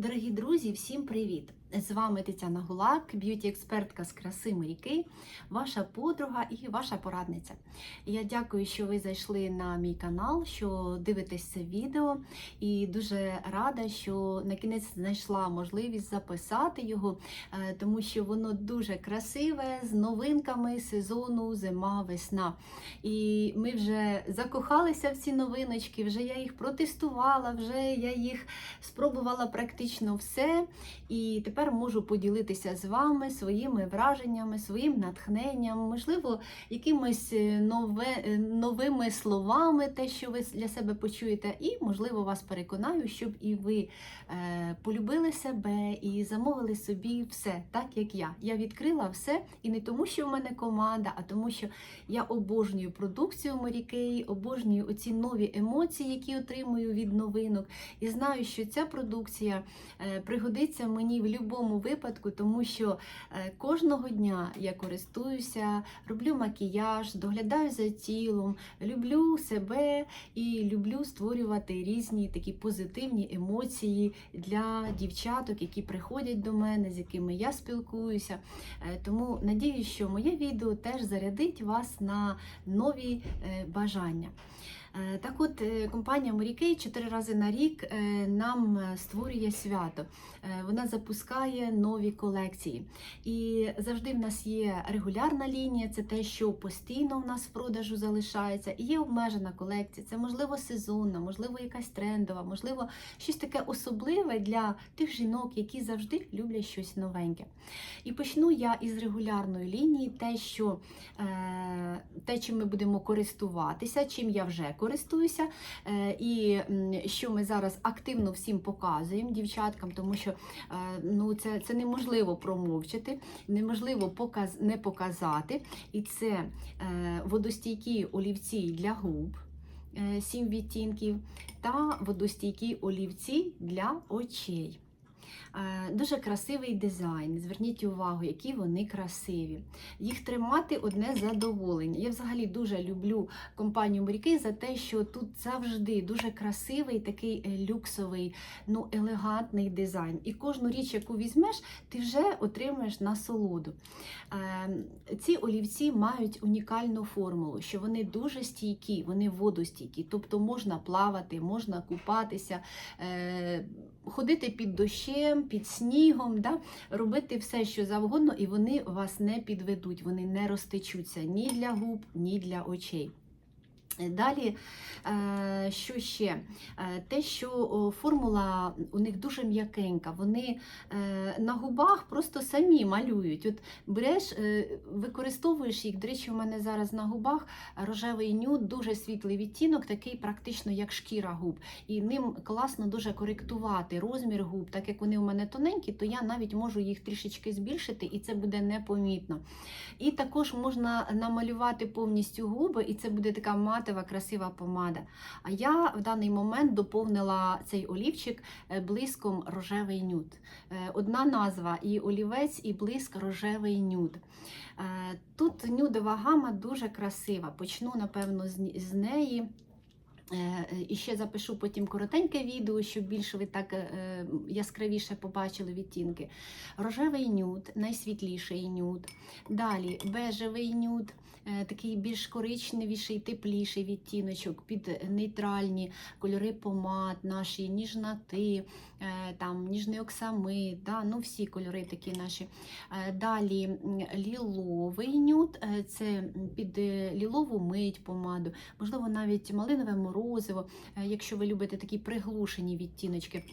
Дорогі друзі, всім привіт! З вами Тетяна Гулак, б'юті-експертка з краси моряки, ваша подруга і ваша порадниця. Я дякую, що ви зайшли на мій канал, що дивитесь це відео, і дуже рада, що на кінець знайшла можливість записати його, е, тому що воно дуже красиве з новинками сезону зима-весна. І ми вже закохалися в ці новиночки, вже я їх протестувала, вже я їх спробувала практично все. І тепер можу поділитися з вами своїми враженнями, своїм натхненням, можливо, якимись е, нове, е, новими словами, те, що ви для себе почуєте, і, можливо, вас переконаю, щоб і ви е, полюбили себе і замовили собі все, так як я. Я відкрила все, і не тому, що в мене команда, а тому, що я обожнюю продукцію Морікей, обожнюю оці нові емоції, які отримую від новинок. І знаю, що ця продукція е, пригодиться мені в будь-якому випадку, тому що е, кожного дня я користуюся, роблю макіяж, доглядаю за тілом, люблю себе і люблю створювати різні такі позитивні емоції для дівчаток, які приходять до мене, з якими я спілкуюся. Е, Тому надію, що моє відео теж зарядить вас на нові е, бажання. Е, Так от, е, компанія Морікей чотири рази на рік е, нам створює свято. Вона запускає нові колекції. І завжди в нас є регулярна лінія, це те, що постійно в нас в продажу залишається. І є обмежена колекція. Це можливо сезонна, можливо, якась трендова, можливо, щось таке особливе для тих жінок, які завжди люблять щось новеньке. І почну я із регулярної лінії, те, що те, чим ми будемо користуватися, чим я вже користуюся, е, і що ми зараз активно всім показуємо дівчаткам, тому що е, ну, це, це неможливо промовчати, неможливо показ, не показати. І це е, водостійкі олівці для губ. 7 відтінків та водостійкі олівці для очей. Е, Дуже красивий дизайн. Зверніть увагу, які вони красиві. Їх тримати одне задоволення. Я взагалі дуже люблю компанію Моряки за те, що тут завжди дуже красивий, такий е, люксовий, ну елегантний дизайн. І кожну річ, яку візьмеш, ти вже отримаєш насолоду. Е, Ці олівці мають унікальну формулу, що вони дуже стійкі, вони водостійкі, тобто можна плавати, можна купатися, ходити під дощем, під снігом, да? робити все, що завгодно, і вони вас не підведуть, вони не розтечуться ні для губ, ні для очей. Далі, е, що ще? Е, Те, що формула у них дуже м'якенька, вони е, на губах просто самі малюють. От береш, використовуєш їх. До речі, у мене зараз на губах рожевий нюд, дуже світлий відтінок, такий практично як шкіра губ. І ним класно дуже коректувати розмір губ, так як вони у мене тоненькі, то я навіть можу їх трішечки збільшити, і це буде непомітно. І також можна намалювати повністю губи, і це буде така матова, красива помада. А я в даний момент доповнила цей олівчик е, блиском рожевий нюд. Е, Одна назва і олівець, і блиск рожевий нюд. Е, Тут нюдова гама дуже красива. Почну, напевно, з неї. І ще запишу потім коротеньке відео, щоб більше ви так яскравіше побачили відтінки. Рожевий нюд, найсвітліший нюд. Далі бежевий нюд, такий більш коричневіший, тепліший відтіночок під нейтральні кольори помад, наші ніжноти, е, там, ніжний оксамит, да, ну всі кольори такі наші. Е, Далі ліловий нюд, е, це під е, лілову мить помаду, можливо, навіть малинове морозиво, е, якщо ви любите такі приглушені відтіночки.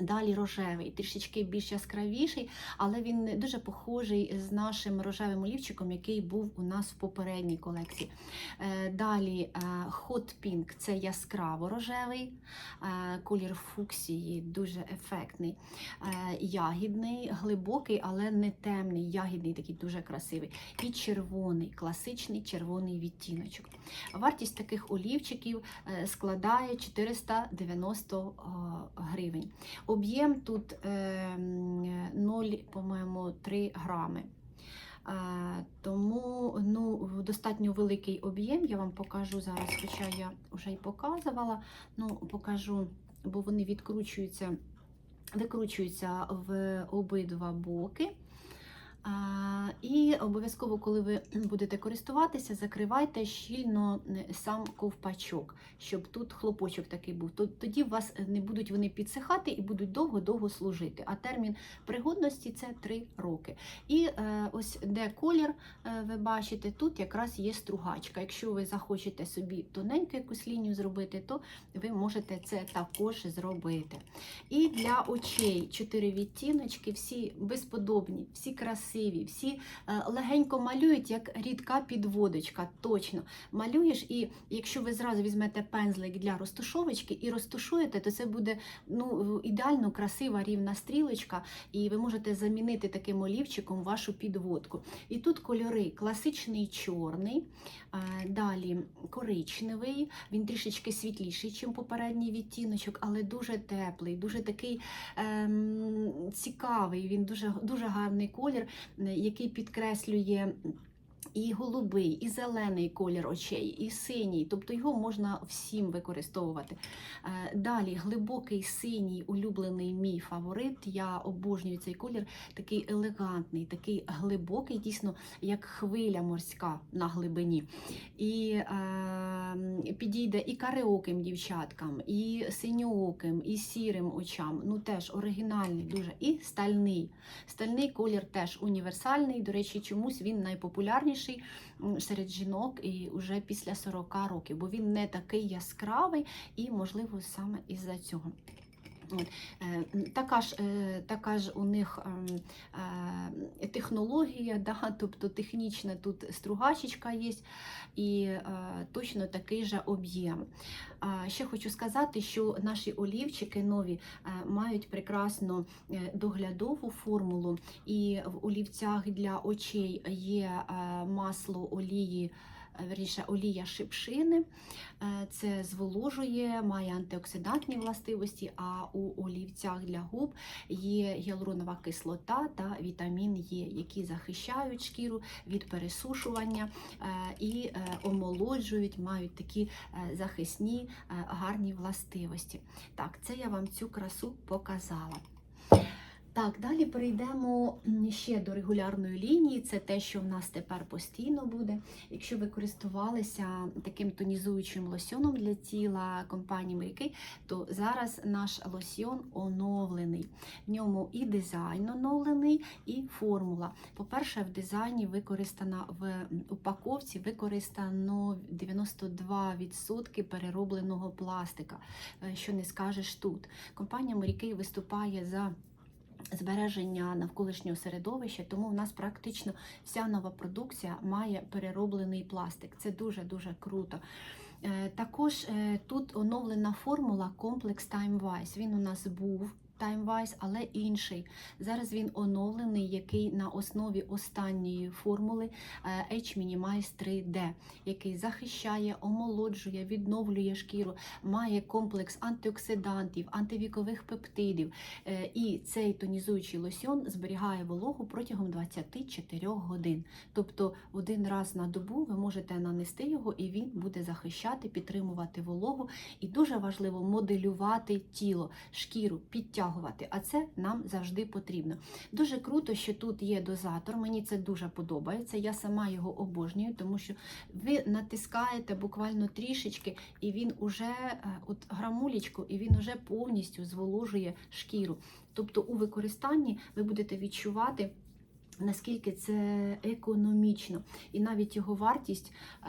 Далі рожевий, трішечки більш яскравіший, але він дуже похожий з нашим рожевим олівчиком, який був у нас в попередній колекції. Е, Далі е, Hot Pink це яскраво рожевий, е, колір фуксії, дуже ефектний, ягідний, глибокий, але не темний, ягідний, такий дуже красивий. І червоний, класичний червоний відтіночок. Вартість таких олівчиків складає 490 е, гривень. Об'єм тут е, 0, по-моєму, 3 грами. Е, Тому ну, достатньо великий об'єм. Я вам покажу зараз, хоча я вже й показувала. Ну, покажу, бо вони відкручуються викручуються в обидва боки. І обов'язково, коли ви будете користуватися, закривайте щільно е, сам ковпачок, щоб тут хлопочок такий був. Тоді вас не будуть вони підсихати і будуть довго-довго служити. А термін пригодності це 3 роки. І е, ось де колір, е, ви бачите, тут якраз є стругачка. Якщо ви захочете собі тоненьку якусь лінію зробити, то ви можете це також зробити. І для очей чотири відтіночки, всі безподобні, всі красиві, всі е, легенько малюють, як рідка підводочка. Точно малюєш, і якщо ви зразу візьмете пензлик для розтушовочки і розтушуєте, то це буде ну, ідеально красива рівна стрілочка, і ви можете замінити таким олівчиком вашу підводку. І тут кольори класичний чорний, е, далі коричневий, він трішечки світліший, ніж попередній відтіночок, але дуже теплий, дуже такий ем, цікавий. Він дуже, дуже гарний колір, який підкреслює. І голубий, і зелений колір очей, і синій, тобто його можна всім використовувати. Е, Далі глибокий синій, улюблений мій фаворит. Я обожнюю цей колір, такий елегантний, такий глибокий, дійсно як хвиля морська на глибині. І е, підійде і кареоким дівчаткам, і синьооким, і сірим очам. Ну теж оригінальний, дуже і стальний. Стальний колір теж універсальний. До речі, чомусь він найпопулярніший м, серед жінок і вже після 40 років, бо він не такий яскравий і, можливо, саме із-за цього. От, е, Така ж, е, така ж у них ем, е, технологія, да, тобто технічна тут стругачечка є, і точно такий же об'єм. Ще хочу сказати, що наші олівчики нові мають прекрасну доглядову формулу, і в олівцях для очей є масло олії. Е, Верніше, олія шипшини, Е, це зволожує, має антиоксидантні властивості, а у олівцях для губ є гіалуронова кислота та вітамін Е, які захищають шкіру від пересушування е, і омолоджують, мають такі захисні гарні властивості. Так, це я вам цю красу показала. Так, далі перейдемо ще до регулярної лінії. Це те, що в нас тепер постійно буде. Якщо ви користувалися таким тонізуючим лосьоном для тіла компанії Мріки, то зараз наш лосьон оновлений. В ньому і дизайн оновлений, і формула. По-перше, в дизайні використана в упаковці використано 92% переробленого пластика, е, що не скажеш тут. Компанія Морякий виступає за збереження навколишнього середовища, тому в нас практично вся нова продукція має перероблений пластик. Це дуже-дуже круто. Е, Також е, тут оновлена формула комплекс TimeWise. Він у нас був. TimeWise, але інший. Зараз він оновлений, який на основі останньої формули е, H-Minimize 3D, який захищає, омолоджує, відновлює шкіру, має комплекс антиоксидантів, антивікових пептидів. Е, І цей тонізуючий лосьон зберігає вологу протягом 24 годин. Тобто один раз на добу ви можете нанести його, і він буде захищати, підтримувати вологу. І дуже важливо моделювати тіло, шкіру, підтягувати. А це нам завжди потрібно. Дуже круто, що тут є дозатор. Мені це дуже подобається. Я сама його обожнюю, тому що ви натискаєте буквально трішечки, і він уже е, от грамулечку, і він уже повністю зволожує шкіру. Тобто у використанні ви будете відчувати. Наскільки це економічно, і навіть його вартість е,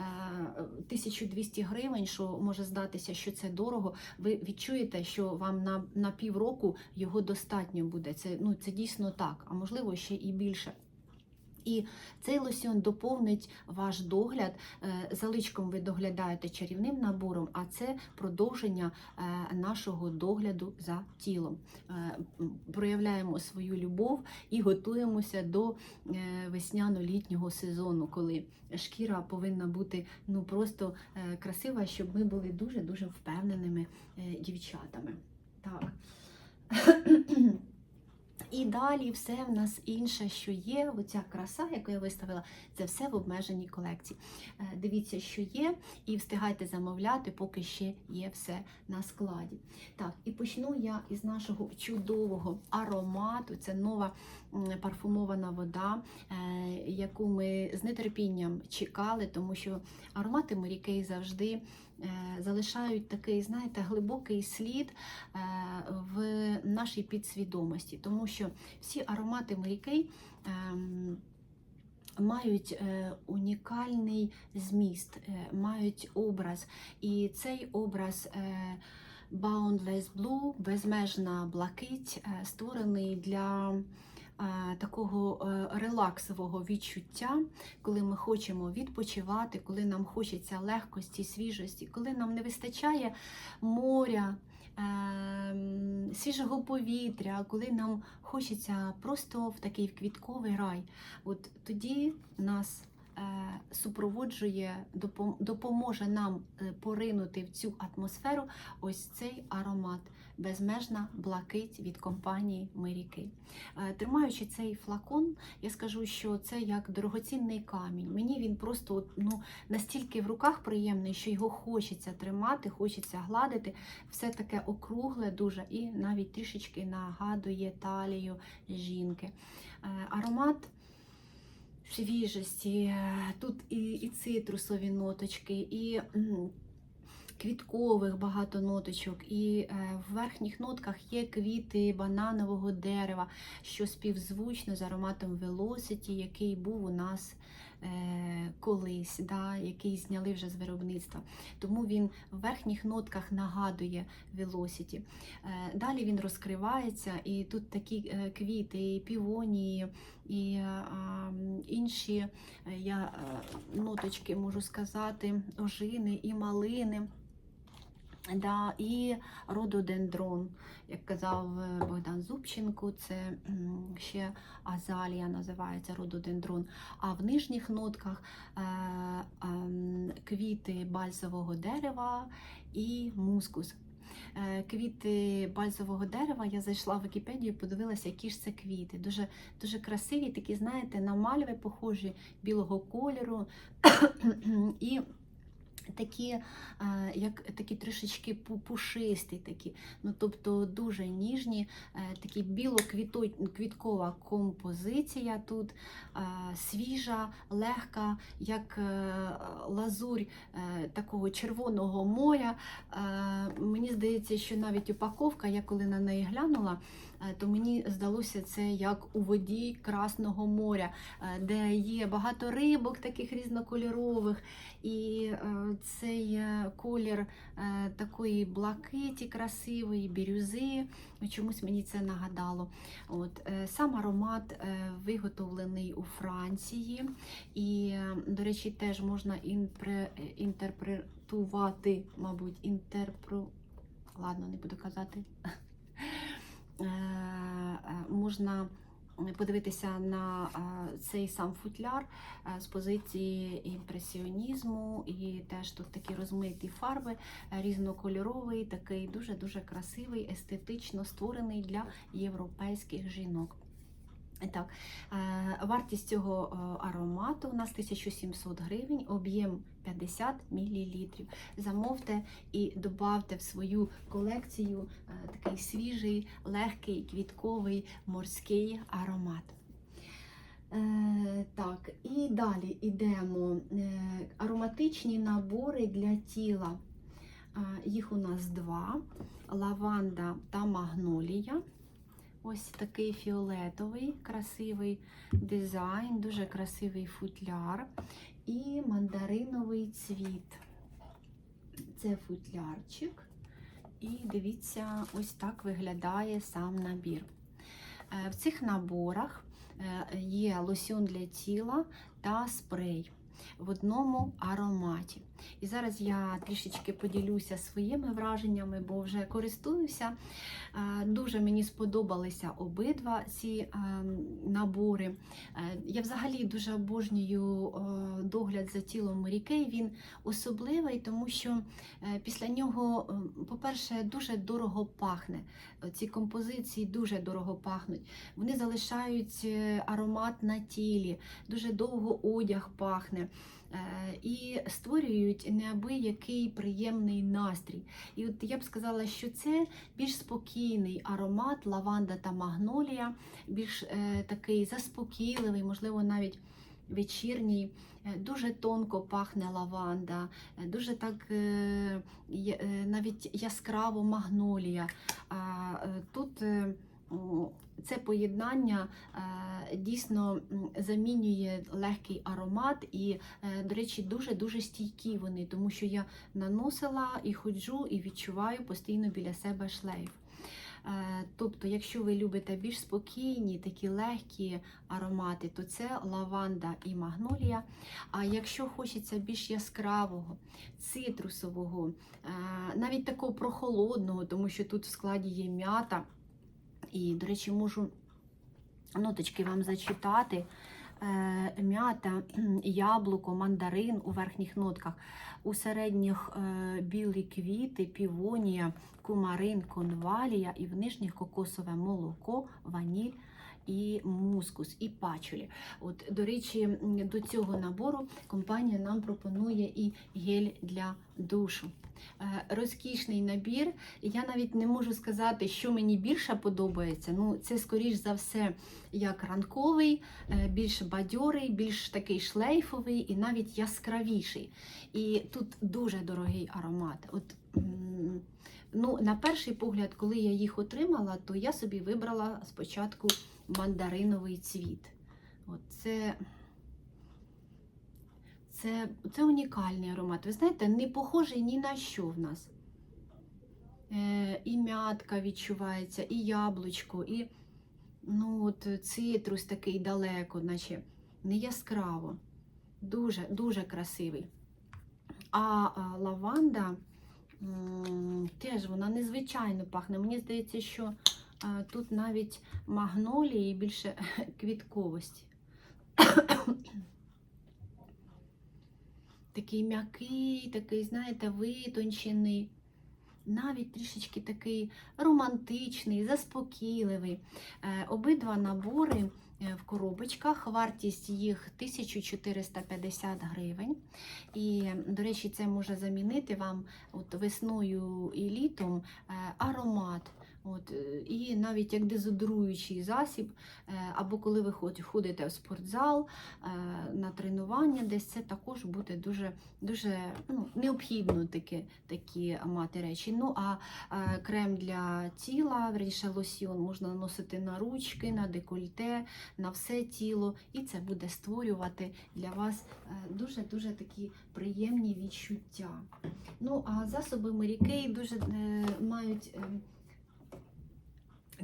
1200 гривень, що може здатися, що це дорого. Ви відчуєте, що вам на, на півроку його достатньо буде. Це ну це дійсно так, а можливо ще і більше. І цей лосьон доповнить ваш догляд. Е, Заличком ви доглядаєте чарівним набором, а це продовження е, нашого догляду за тілом. Е, Проявляємо свою любов і готуємося до весняно-літнього сезону, коли шкіра повинна бути ну просто красива, щоб ми були дуже дуже впевненими дівчатами. Так. І далі все в нас інше, що є. Оця краса, яку я виставила, це все в обмеженій колекції. Е, Дивіться, що є, і встигайте замовляти, поки ще є все на складі. Так, і почну я із нашого чудового аромату. Це нова парфумована вода, е, яку ми з нетерпінням чекали, тому що аромати Морікей завжди е, залишають такий, знаєте, глибокий слід е, в нашій підсвідомості, тому що всі аромати Морікей. ем, Мають унікальний зміст, мають образ. І цей образ Boundless Blue, безмежна блакить, створений для такого е, релаксового відчуття, коли ми хочемо відпочивати, коли нам хочеться легкості, свіжості, коли нам не вистачає моря. ем, Свіжого повітря, коли нам хочеться просто в такий квітковий рай, от тоді нас е, супроводжує, допом- допоможе нам е, поринути в цю атмосферу ось цей аромат, безмежна блакить від компанії Миріки. Е, Тримаючи цей флакон, я скажу, що це як дорогоцінний камінь. Мені він просто ну, настільки в руках приємний, що його хочеться тримати, хочеться гладити. Все таке округле дуже і навіть трішечки нагадує талію жінки. Е, Аромат свіжості, е, тут і, і цитрусові ноточки, і квіткових багато ноточок, і е, в верхніх нотках є квіти бананового дерева, що співзвучно з ароматом Velocity, який був у нас е, колись, да, який зняли вже з виробництва. Тому він в верхніх нотках нагадує Velocity. Е, Далі він розкривається, і тут такі квіти, і півонії, і інші я ноточки можу сказати, ожини і малини. Да, і рододендрон, як казав е, Богдан Зубченко, це ще азалія називається рододендрон. А в нижніх нотках е, ем, квіти бальзового дерева і мускус. Е, Квіти бальзового дерева, я зайшла в Вікіпедію, подивилася, які ж це квіти. Дуже, дуже красиві, такі, знаєте, на мальви похожі білого кольору. і такі, е, як такі трішечки пу- пушисті, такі, ну тобто дуже ніжні, е, такі біло-квіткова композиція тут, е, свіжа, легка, як лазурь такого червоного моря. Мені здається, що навіть упаковка, я коли на неї глянула, то мені здалося це як у воді Красного моря, е, де є багато рибок таких різнокольорових. І е, цей е, колір е, такої блакиті красивої, бірюзи. Чомусь мені це нагадало. От, е, сам аромат е, виготовлений у Франції, і, е, до речі, теж можна інтерпретувати, мабуть, інтерпру... Ладно, не буду казати. Е, е, Можна подивитися на е, цей сам футляр з позиції імпресіонізму, і теж тут такі розмиті фарби, різнокольоровий, такий дуже-дуже красивий, естетично створений для європейських жінок. Так, е, вартість цього е, аромату у нас 1700 гривень, об'єм 50 мл. Замовте і додавте в свою колекцію е, такий свіжий, легкий, квітковий морський аромат. Так, і далі йдемо. Ароматичні набори для тіла. Їх у нас два: лаванда та магнолія. Ось такий фіолетовий, красивий дизайн, дуже красивий футляр. І мандариновий цвіт. Це футлярчик. І дивіться, ось так виглядає сам набір. Е, В цих наборах е, є лосьон для тіла та спрей. в одному ароматі. І зараз я трішечки поділюся своїми враженнями, бо вже користуюся. Е, Дуже мені сподобалися обидва ці е, набори. Е, Я взагалі дуже обожнюю догляд за тілом Марікей. Він особливий, тому що після нього, по-перше, дуже дорого пахне. Ці композиції дуже дорого пахнуть. Вони залишають аромат на тілі, дуже довго одяг пахне. Е, І створюють неабиякий приємний настрій. І от я б сказала, що це більш спокійний аромат, лаванда та магнолія, більш е, такий заспокійливий, можливо, навіть вечірній. Е, Дуже тонко пахне лаванда, дуже так навіть яскраво магнолія. Тут це поєднання е, дійсно замінює легкий аромат, і, е, до речі, дуже-дуже стійкі вони, тому що я наносила і ходжу, і відчуваю постійно біля себе шлейф. Е, Тобто, якщо ви любите більш спокійні, такі легкі аромати, то це лаванда і магнолія. А якщо хочеться більш яскравого, цитрусового, навіть такого прохолодного, тому що тут в складі є м'ята. І, до речі, можу ноточки вам зачитати. Е, М'ята, яблуко, мандарин у верхніх нотках, у середніх е, білі квіти, півонія, кумарин, конвалія і в нижніх кокосове молоко, ваніль і мускус, і пачулі. От, до речі, до цього набору компанія нам пропонує і гель для душу. Е, Розкішний набір. Я навіть не можу сказати, що мені більше подобається. Ну, це, скоріш за все, як ранковий, е, більш бадьорий, більш такий шлейфовий і навіть яскравіший. І тут дуже дорогий аромат. От, ну, на перший погляд, коли я їх отримала, то я собі вибрала спочатку мандариновий цвіт. От це, це, це унікальний аромат. Ви знаєте, не похожий ні на що в нас. Е, і м'ятка відчувається, і яблучко, і ну, от, цитрус такий далеко, наче не яскраво. Дуже, дуже красивий. А, лаванда теж вона незвичайно пахне. Мені здається, що тут навіть магнолії більше квітковості. Такий м'який, такий, знаєте, витончений, навіть трішечки такий романтичний, заспокійливий. Е, Обидва набори е, в коробочках, вартість їх 1450 гривень. І, до речі, це може замінити вам от весною і літом е, аромат. От, е, і навіть як дезодоруючий засіб, е, або коли ви ход- ходите в спортзал е, на тренування, десь це також буде дуже, дуже ну, необхідно такі, такі мати речі. Ну а крем для тіла, верніше лосьйон можна наносити на ручки, на декольте, на все тіло, і це буде створювати для вас дуже-дуже такі приємні відчуття. Ну, а засоби Mary дуже мають.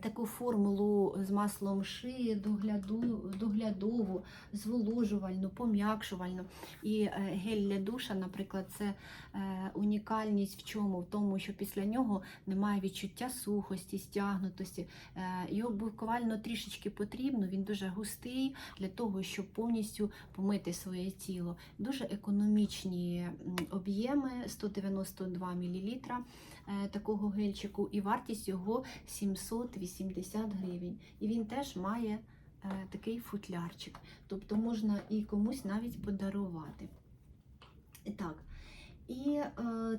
Таку формулу з маслом шиї, догляду, доглядову, зволожувальну, пом'якшувальну. І е, гель для душа, наприклад, це е, унікальність в чому? В тому, що після нього немає відчуття сухості, стягнутості. Е, Його буквально трішечки потрібно, він дуже густий для того, щоб повністю помити своє тіло. Дуже економічні об'єми 192 мл такого гельчику, і вартість його 780 гривень. І він теж має е, такий футлярчик. Тобто можна і комусь навіть подарувати. І Так. І е,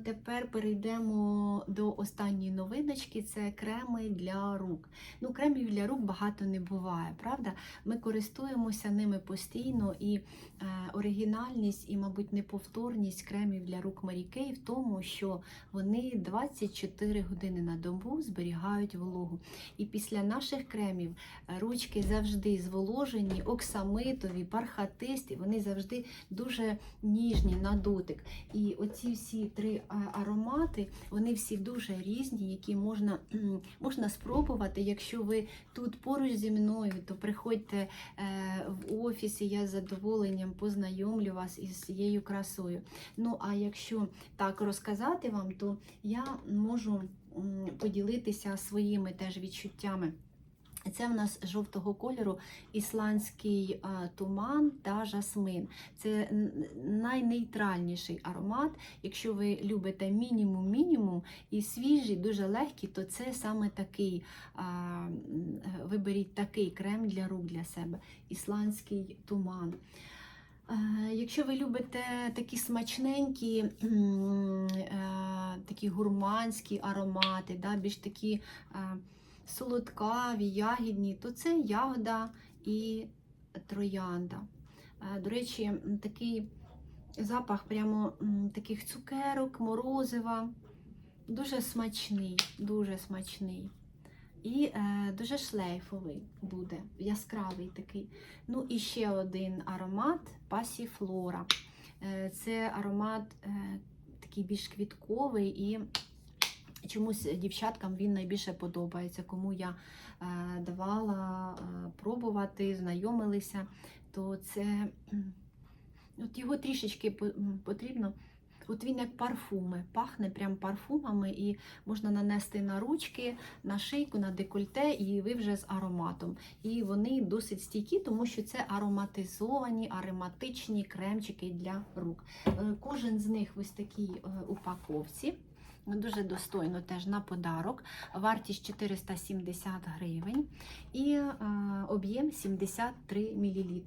тепер перейдемо до останньої новиночки. Це креми для рук. Ну, кремів для рук багато не буває, правда? Ми користуємося ними постійно, і е, оригінальність і, мабуть, неповторність кремів для рук Kay в тому, що вони 24 години на добу зберігають вологу. І після наших кремів е, ручки завжди зволожені, оксамитові, бархатисті, вони завжди дуже ніжні на дотик. І оці ці всі три аромати, вони всі дуже різні, які можна, можна спробувати. Якщо ви тут поруч зі мною, то приходьте е, в офіс, і я з задоволенням познайомлю вас із цією красою. Ну, а якщо так розказати вам, то я можу поділитися своїми теж відчуттями. Це в нас жовтого кольору ісландський туман та жасмин. Це найнейтральніший аромат. Якщо ви любите мінімум-мінімум і свіжий, дуже легкий, то це саме такий. Виберіть такий крем для рук для себе. Ісландський туман. Якщо ви любите такі смачненькі, е, такі гурманські аромати, більш такі солодкаві, ягідні, то це ягода і троянда. Е, До речі, такий запах прямо таких цукерок, морозива. Дуже смачний, дуже смачний. І е, дуже шлейфовий буде, яскравий такий. Ну і ще один аромат пасіфлора. Е, Це аромат е, такий більш квітковий і чомусь дівчаткам він найбільше подобається. Кому я е, давала е, пробувати, знайомилися, то це от його трішечки потрібно. От він як парфуми, пахне прям парфумами, і можна нанести на ручки, на шийку, на декольте, і ви вже з ароматом. І вони досить стійкі, тому що це ароматизовані, ароматичні кремчики для рук. Е, Кожен з них ось такій упаковці. Дуже достойно теж на подарок. Вартість 470 гривень і е, об'єм 73 мл.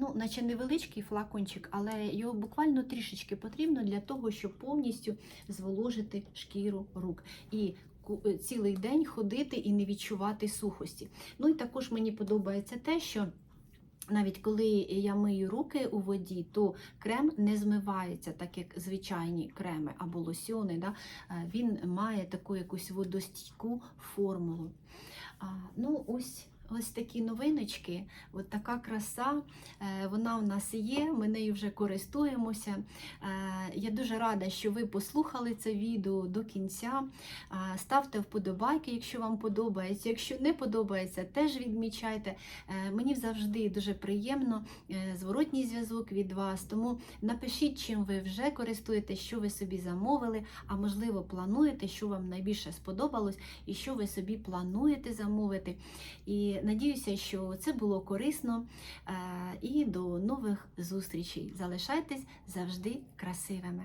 Ну, наче невеличкий флакончик, але його буквально трішечки потрібно для того, щоб повністю зволожити шкіру рук. І е, цілий день ходити і не відчувати сухості. Ну і також мені подобається те, що навіть коли я мию руки у воді, то крем не змивається, так як звичайні креми або лосьони. Да? Е, Він має таку якусь водостійку формулу. А, ну, ось. Ось такі новиночки, от така краса, е, вона в нас є, ми нею вже користуємося. Е, Я дуже рада, що ви послухали це відео до кінця. Е, Ставте вподобайки, якщо вам подобається. Якщо не подобається, теж відмічайте. Мені завжди дуже приємно зворотній зв'язок від вас. Тому напишіть, чим ви вже користуєтесь, що ви собі замовили, а можливо, плануєте, що вам найбільше сподобалось, і що ви собі плануєте замовити. І надіюся, що це було корисно. Е, І до нових зустрічей. Залишайтесь завжди красивими.